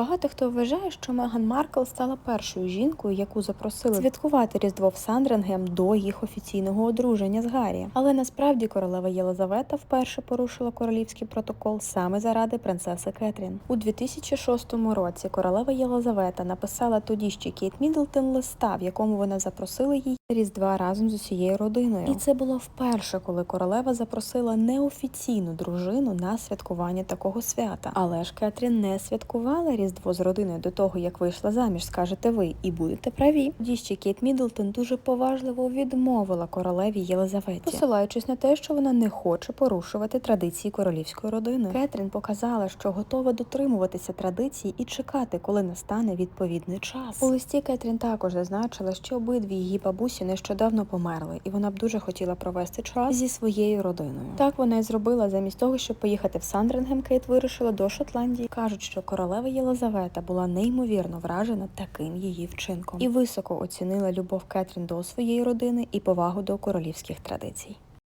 Багато хто вважає, що Меган Маркл стала першою жінкою, яку запросили святкувати Різдво в Сандрингем до їх офіційного одруження з Гаррі. Але насправді королева Єлизавета вперше порушила королівський протокол саме заради принцеси Кетрін. У 2006 році королева Єлизавета написала тоді ще Кейт Мідлтон листа, в якому вона запросила її Різдва разом з усією родиною. І це було вперше, коли королева запросила неофіційну дружину на святкування такого свята. Але ж Кетрін не святкувала Різдво з родиною до того, як вийшла заміж, скажете ви, і будете праві. Тоді ще Кейт Мідлтон дуже поважливо відмовила королеві Єлизаветі, посилаючись на те, що вона не хоче порушувати традиції королівської родини. Кетрін показала, що готова дотримуватися традицій і чекати, коли настане відповідний час. У листі Кетрін також зазначила, що обидві її бабусі нещодавно померли, і вона б дуже хотіла провести час зі своєю родиною. Так вона і зробила замість того, щоб поїхати в Сандрингем, Кейт вирушила до Шотландії. кажуть, що королева Єлизавета була неймовірно вражена таким її вчинком і високо оцінила любов Кетрін до своєї родини і повагу до королівських традицій.